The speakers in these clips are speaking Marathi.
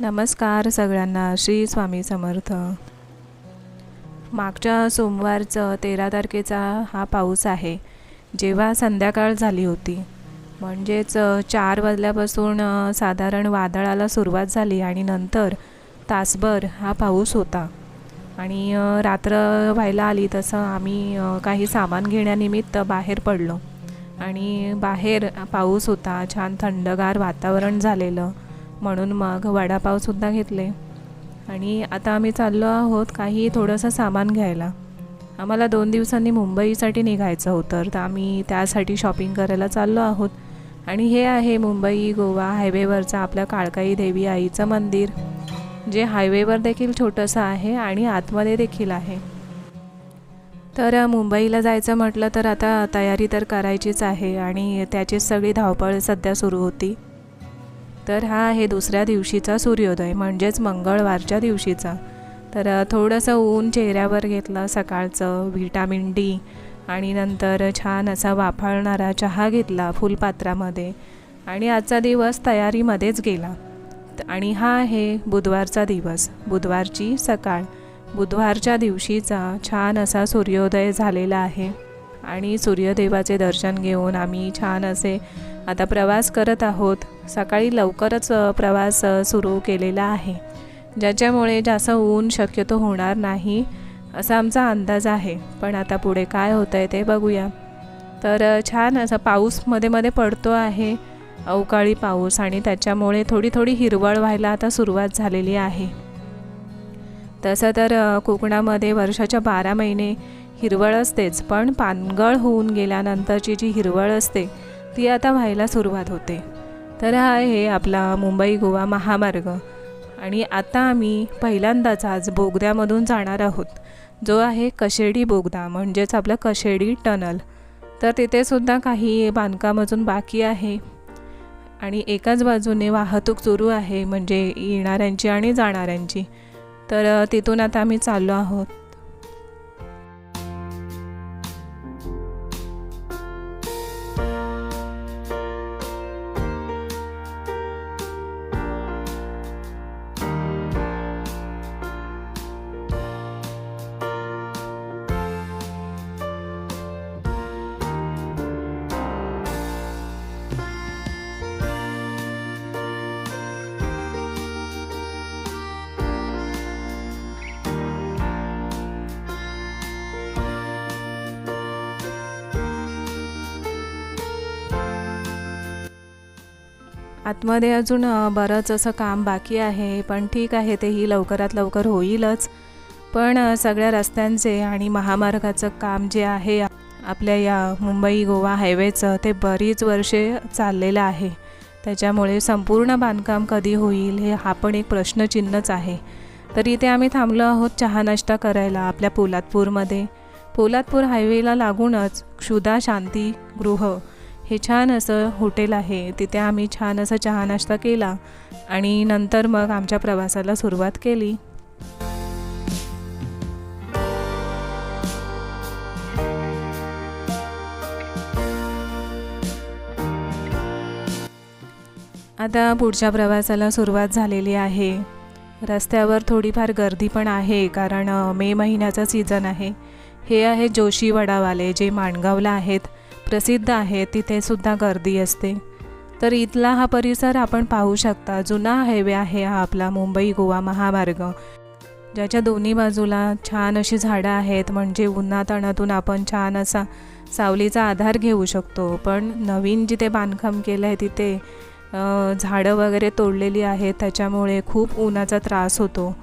नमस्कार सगळ्यांना श्री स्वामी समर्थ. मागच्या सोमवारचं तेरा तारखेचा हा पाऊस आहे. जेव्हा संध्याकाळ झाली होती. म्हणजेच चार वाजल्यापासून साधारण वादळाला सुरुवात झाली आणि नंतर तासभर हा पाऊस होता. आणि रात्र व्हायला आली तसं आम्ही काही सामान घेण्यानिमित्त बाहेर पडलो. आणि बाहेर पाऊस होता छान थंडगार वातावरण झालेलं. म्हणून मग वडापावसुद्धा घेतले. आणि आता आम्ही चाललो आहोत काही थोडंसं सामान घ्यायला. आम्हाला दोन दिवसांनी मुंबईसाठी निघायचं होतं तर आम्ही त्यासाठी शॉपिंग करायला चाललो आहोत. आणि हे आहे मुंबई गोवा हायवेवरचं आपलं काळकाई देवी आईचं मंदिर जे हायवेवर देखील छोटंसं आहे आणि आतमध्ये देखील आहे. तर मुंबईला जायचं म्हटलं तर आता तयारी तर करायचीच आहे आणि त्याचीच सगळी धावपळ सध्या सुरू होती. तर हा आहे दुसऱ्या दिवशीचा सूर्योदय म्हणजेच मंगळवारच्या दिवशीचा. तर थोडंसं ऊन चेहऱ्यावर घेतलं सकाळचं व्हिटॅमिन डी आणि नंतर छान असा वाफाळणारा चहा घेतला फुलपात्रामध्ये आणि आजचा दिवस तयारीमध्येच गेला. आणि हा आहे बुधवारचा दिवस बुधवारची सकाळ. बुधवारच्या दिवशीचा छान असा सूर्योदय झालेला आहे. आणि सूर्यदेवाचे दर्शन घेऊन आम्ही छान असे आता प्रवास करत आहोत. सकाळी लवकरच प्रवास सुरू केलेला आहे. ज्याच्यामुळे जास्त ऊन शक्यतो होणार नाही असा आमचा अंदाज आहे. पण आता पुढे काय होतं आहे ते बघूया. तर छान असा पाऊसमध्ये मध्ये पडतो आहे. अवकाळी पाऊस आणि त्याच्यामुळे थोडी थोडी हिरवळ व्हायला आता सुरुवात झालेली आहे. तसं तर कोकणामध्ये वर्षाच्या बारा महिने हिरवळ असतेच पण पानगळ होऊन गेल्यानंतरची जी हिरवळ असते ती आता व्हायला सुरुवात होते. तर हा आहे आपला मुंबई गोवा महामार्ग. आणि आता आम्ही पहिल्यांदाच आज बोगद्यामधून जाणार आहोत जो आहे कशेडी बोगदा म्हणजेच आपलं कशेडी टनल. तर तिथेसुद्धा काही बांधकाम अजून बाकी आहे. आणि एकाच बाजूने वाहतूक सुरू आहे म्हणजे येणाऱ्यांची आणि जाणाऱ्यांची. तर तिथून आता आम्ही चाललो आहोत. आतमध्ये अजून बरंच असं काम बाकी आहे पण ठीक आहे तेही लवकरात लवकर होईलच. पण सगळ्या रस्त्यांचे आणि महामार्गाचं काम जे आहे आपल्या या मुंबई गोवा हायवेचं ते बरीच वर्षे चाललेलं आहे. त्याच्यामुळे संपूर्ण बांधकाम कधी होईल हे हा पण एक प्रश्नचिन्हच आहे. तर इथे आम्ही थांबलो आहोत चहा नाश्ता करायला आपल्या पोलादपूरमध्ये. पोलादपूर हायवेला लागूनच क्षुधा शांतीगृह हे छान असं हॉटेल आहे तिथे आम्ही छान असा चहा नाश्ता केला आणि नंतर मग आमच्या प्रवासाला सुरुवात केली. आता पुढच्या प्रवासाला सुरुवात झालेली आहे. रस्त्यावर थोडीफार गर्दी पण आहे कारण मे महिन्याचा सीझन आहे. हे आहे जोशी वडावाले जे माणगावला आहेत. प्रसिद्ध आहे तिथेसुद्धा गर्दी असते. तर इथला हा परिसर आपण पाहू शकता. जुना हायवे आहे हा आपला मुंबई गोवा महामार्ग. ज्याच्या दोन्ही बाजूला छान अशी झाडं आहेत म्हणजे उन्हाताणातून आपण छान असा सावलीचा आधार घेऊ शकतो. पण नवीन जिथे बांधकाम केलं आहे तिथे झाडं वगैरे तोडलेली आहेत त्याच्यामुळे खूप उन्हाचा त्रास होतो.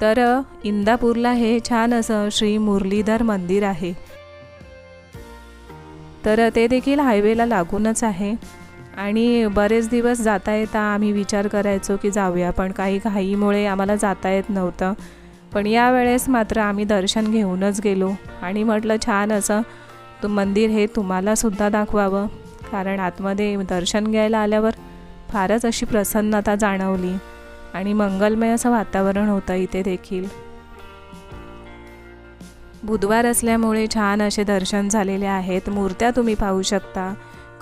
तर इंदापूरला हे छान असं श्री मुरलीधर मंदिर आहे. तर ते देखील हायवेला लागूनच आहे. आणि बरेच दिवस जाता येता आम्ही विचार करायचो की जाऊया पण काही घाईमुळे आम्हाला जाता येत नव्हतं. पण यावेळेस मात्र आम्ही दर्शन घेऊनच गेलो आणि म्हटलं छान असं. तो मंदिर हे तुम्हालासुद्धा दाखवावं. कारण आतमध्ये दर्शन घ्यायला आल्यावर फारच अशी प्रसन्नता जाणवली. आणि मंगलमय असं वातावरण होतं इथे देखील. बुधवार असल्यामुळे छान असे दर्शन झालेले आहेत. मूर्त्या तुम्ही पाहू शकता.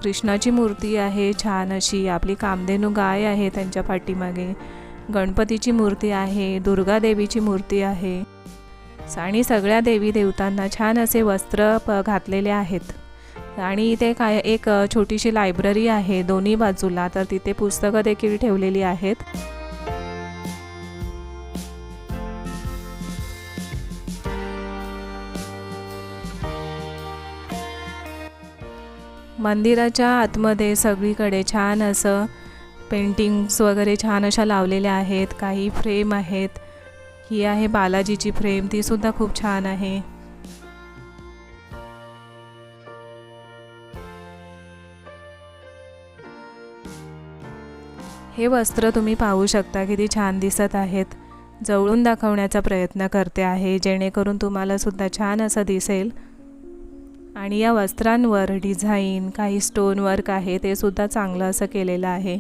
कृष्णाची मूर्ती आहे छान अशी. आपली कामधेनू गाय आहे त्यांच्या पाठीमागे. गणपतीची मूर्ती आहे दुर्गादेवीची मूर्ती आहे. आणि सगळ्या देवी देवतांना छान असे वस्त्र प घातलेले आहेत. आणि इथे काय एक छोटीशी लायब्ररी आहे दोन्ही बाजूला. तर तिथे पुस्तकं देखील ठेवलेली आहेत. मंदिराच्या आतमध्ये सगळीकडे छान असं पेंटिंग्स वगैरे छान अशा लावलेल्या आहेत. काही फ्रेम आहेत. ही आहे बालाजीची फ्रेम ती सुद्धा खूप छान आहे. हे वस्त्र तुम्ही पाहू शकता किती छान दिसत आहेत. जवळून दाखवण्याचा प्रयत्न करते आहे. जेणेकरून तुम्हाला सुद्धा छान असं दिसेल. आणि या वस्त्रांवर डिझाईन काही स्टोन वर्क आहे ते सुद्धा चांगलं असं केलेलं आहे.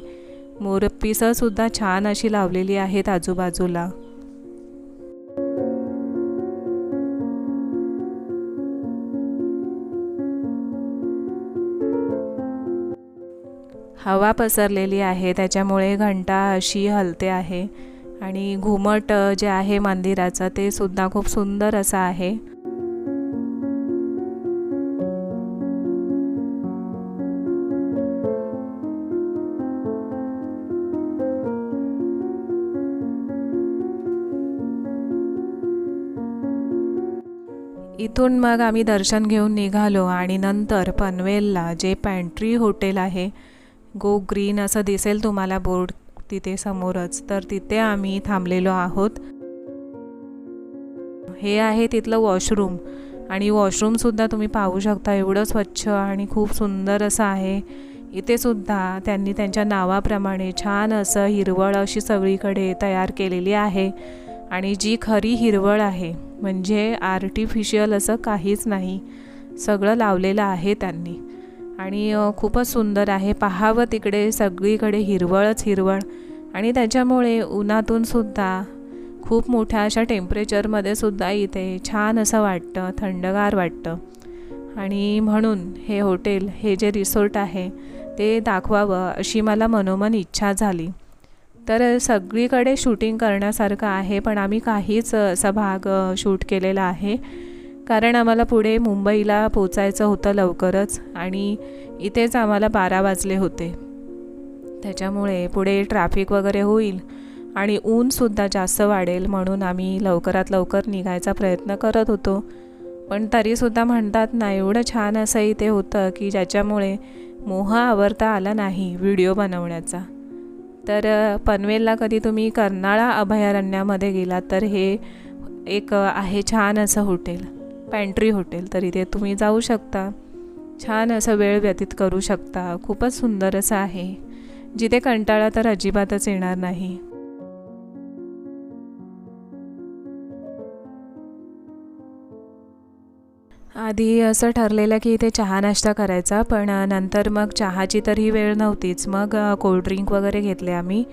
मोरपिसंसुद्धा छान अशी लावलेली आहेत आजूबाजूला. हवा पसरलेली आहे त्याच्यामुळे घंटा अशी हलते आहे. आणि घुमट जे आहे मंदिराचं ते सुद्धा खूप सुंदर असं आहे. इथून मग आम्ही दर्शन घेऊन निघालो आणि नंतर पनवेलला जे पॅन्ट्री हॉटेल आहे गो ग्रीन असं दिसेल तुम्हाला बोर्ड तिथे समोरच तर तिथे आम्ही थांबलेलो आहोत. हे आहे तिथलं वॉशरूम आणि वॉशरूमसुद्धा तुम्ही पाहू शकता एवढं स्वच्छ आणि खूप सुंदर असं आहे. इथे सुद्धा त्यांनी त्यांच्या नावाप्रमाणे छान असं हिरवळ अशी सगळीकडे तयार केलेली आहे आणि जी खरी हिरवळ आहे. म्हणजे आर्टिफिशियल असं काहीच नाही. सगळं लावलेलं आहे त्यांनी. आणि खूपच सुंदर आहे. पाहावं तिकडे सगळीकडे हिरवळच हिरवळ. आणि त्याच्यामुळे उन्हातून सुद्धा खूप मोठ्या अशा टेम्परेचरमध्ये सुद्धा इथे छान असं वाटतं थंडगार वाटतं. आणि म्हणून हे हॉटेल हे जे रिसॉर्ट आहे ते दाखवावं अशी मला मनोमन इच्छा झाली. तर सगळीकडे शूटिंग करण्यासारखं आहे पण आम्ही काहीच असा भाग शूट केलेला आहे. कारण आम्हाला पुढे मुंबईला पोचायचं होतं लवकरच आणि इथेच आम्हाला बारा वाजले होते. त्याच्यामुळे पुढे ट्रॅफिक वगैरे होईल आणि ऊनसुद्धा जास्त वाढेल म्हणून आम्ही लवकरात लवकर निघायचा प्रयत्न करत होतो. पण तरीसुद्धा म्हणतात ना एवढं छान असं इथे होतं की ज्याच्यामुळे मोह आवरता आला नाही व्हिडिओ बनवण्याचा. तर पनवेलला कधी तुम्ही कर्नाळा अभयारण्यामध्ये गेलात तर हे एक आहे छान असं हॉटेल. पॅन्ट्री हॉटेल तर इथे तुम्ही जाऊ शकता. छान असं वेळ व्यतीत करू शकता. खूपच सुंदर असं आहे. जिथे कंटाळा तर अजिबातच येणार नाही. आधी असं ठरलेलं की इथे चहा नाश्ता करायचा पण नंतर मग चहाची तर ही वेळ नव्हतीच. मग कोल्ड्रिंक वगैरे घेतले आम्ही.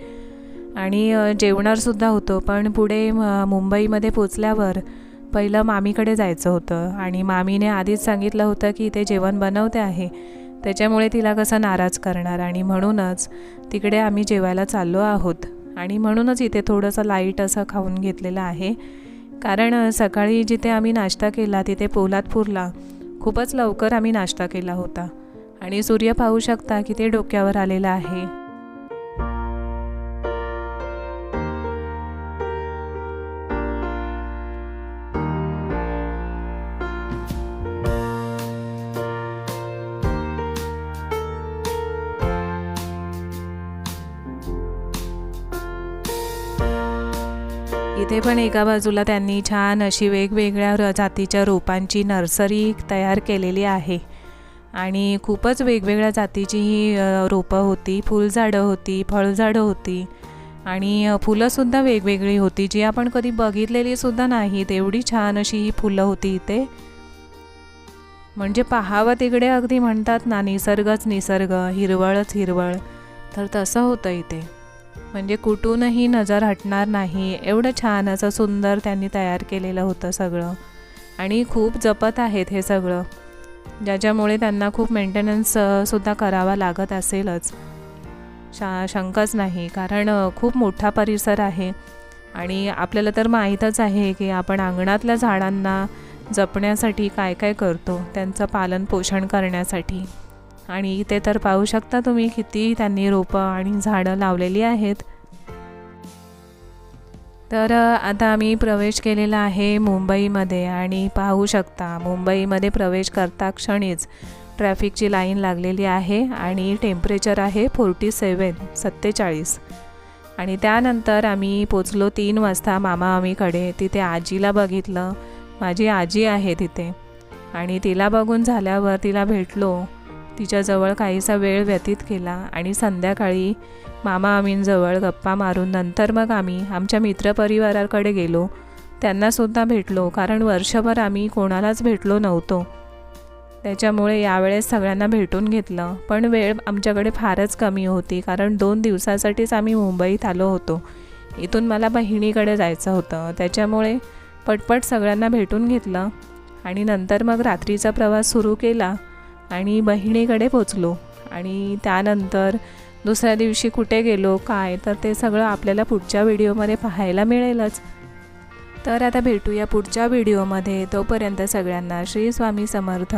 आणि जेवणारसुद्धा होतो पण पुढे म- मुंबईमध्ये पोचल्यावर पहिलं मामीकडे जायचं होतं. आणि मामीने आधीच सांगितलं होतं की इथे जेवण बनवते आहे. त्याच्यामुळे तिला कसं नाराज करणार? आणि म्हणूनच तिकडे आम्ही जेवायला चाललो आहोत. आणि म्हणूनच इथे थोडंसं लाइट असं खाऊन घेतलेलं आहे. कारण सकाळी जिथे आम्ही नाश्ता केला तिथे पोलादपूरला खूपच लवकर आम्ही नाश्ता केला होता. आणि सूर्य पाहू शकता की ते डोक्यावर आलेला आहे. इथे पण एका बाजूला त्यांनी छान अशी वेगवेगळ्या र- जातीच्या रोपांची नर्सरी तयार केलेली आहे. आणि खूपच वेगवेगळ्या जातीची ही रोपं होती. फुलझाडं होती फळझाडं होती. आणि फुलंसुद्धा वेगवेगळी होती. जी आपण कधी बघितलेलीसुद्धा नाहीत एवढी छान अशी ही फुलं होती इथे. म्हणजे पाहावं तिकडे अगदी म्हणतात ना निसर्गच निसर्ग हिरवळच हिरवळ. तर तसं होतं इथे. म्हणजे कुठूनही नजर हटणार नाही. एवढं छान असं सुंदर त्यांनी तयार केलेलं होतं सगळं. आणि खूप जपत आहेत हे सगळं. ज्याच्यामुळे त्यांना खूप मेंटेनन्स सुद्धा करावा लागत असेलच. शा शंकाच नाही. कारण खूप मोठा परिसर आहे. आणि आपल्याला तर माहीतच आहे की आपण अंगणातल्या झाडांना जपण्यासाठी काय काय करतो. त्यांचं पालन पोषण करण्यासाठी. आणि इथे तर पाहू शकता तुम्ही किती त्यांनी रोपं आणि झाडं लावलेली आहेत. तर आता आम्ही प्रवेश केलेला आहे मुंबईमध्ये आणि पाहू शकता मुंबईमध्ये प्रवेश करता क्षणीच ट्रॅफिकची लाईन लागलेली आहे आणि टेम्परेचर आहे फोर्टी सेवन सत्तेचाळीस. आणि त्यानंतर आम्ही पोचलो तीन वाजता मामा आम्हीकडे. तिथे आजीला बघितलं. माझी आजी आहे तिथे. आणि तिला बघून झाल्यावर तिला भेटलो. तिच्याजवळ काहीसा वेळ व्यतीत केला आणि संध्याकाळी मामा मामींजवळ गप्पा मारून नंतर मग आम्ही आमच्या मित्रपरिवाराकडे गेलो. त्यांनासुद्धा भेटलो कारण वर्षभर आम्ही कोणालाच भेटलो नव्हतो. त्याच्यामुळे यावेळेस सगळ्यांना भेटून घेतलं पण वेळ आमच्याकडे फारच कमी होती कारण दोन दिवसासाठीच आम्ही मुंबईत आलो होतो. इथून मला बहिणीकडे जायचं होतं त्याच्यामुळे पटपट सगळ्यांना भेटून घेतलं आणि नंतर मग रात्रीचा प्रवास सुरू केला. आणि बहिणीकडे पोचलो. आणि त्यानंतर दुसऱ्या दिवशी कुठे गेलो काय तर ते सगळं आपल्याला पुढच्या व्हिडिओमध्ये पाहायला मिळेलच. तर आता भेटूया पुढच्या व्हिडिओमध्ये. तोपर्यंत सगळ्यांना श्री स्वामी समर्थ.